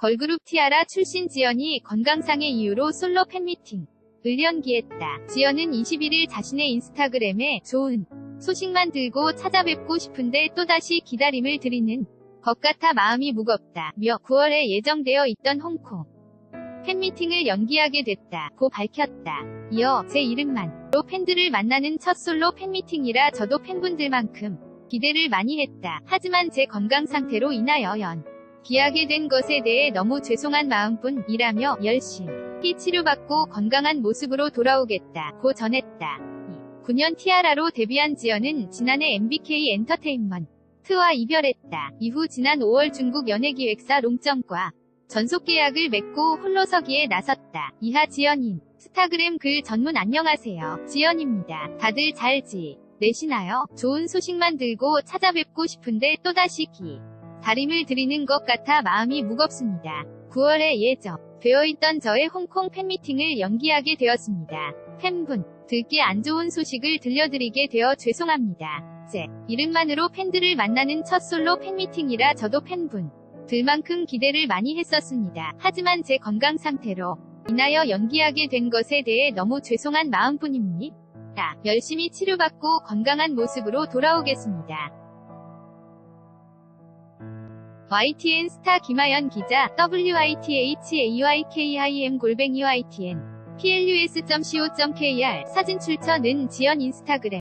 걸그룹 티아라 출신 지연이 건강상의 이유로 솔로 팬미팅. 을 연기했다. 지연은 21일 자신의 인스타그램에 좋은 소식만 들고 찾아뵙고 싶은데 또다시 기다림을 드리는 것 같아 마음이 무겁다. 며 9월에 예정되어 있던 홍콩 팬미팅을 연기하게 됐다 고 밝혔다. 이어 제 이름만로 팬들을 만나는 첫 솔로 팬미팅이라 저도 팬분들만큼 기대를 많이 했다. 하지만 제 건강 상태로 인하여 연 기하게 된 것에 대해 너무 죄송한 마음뿐이라며 열심히 치료받고 건강한 모습으로 돌아오겠다고 전했다. 9년 티아라로 데뷔한 지연은 지난해 MBK 엔터테인먼트와 이별했다. 이후 지난 5월 중국 연예기획사 롱정과 전속 계약을 맺고 홀로서기에 나섰다. 이하 지연인 스타그램 글 전문 안녕하세요. 지연입니다. 다들 잘 지내시나요? 좋은 소식만 들고 찾아뵙고 싶은데 또다시 기 다림을 드리는 것 같아 마음이 무겁습니다. 9월에 예정 되어 있던 저의 홍콩 팬미팅을 연기하게 되었습니다. 팬분 들께 안 좋은 소식을 들려드리게 되어 죄송합니다. 제 이름만으로 팬들을 만나는 첫 솔로 팬미팅이라 저도 팬분 들만큼 기대를 많이 했었습니다. 하지만 제 건강 상태로 인하여 연기하게 된 것에 대해 너무 죄송한 마음뿐입니다. 열심히 치료받고 건강한 모습으로 돌아오겠습니다. YTN 스타 김하연 기자 WITHAYKIM 골뱅이 YTN plus.co.kr 사진 출처는 지연 인스타그램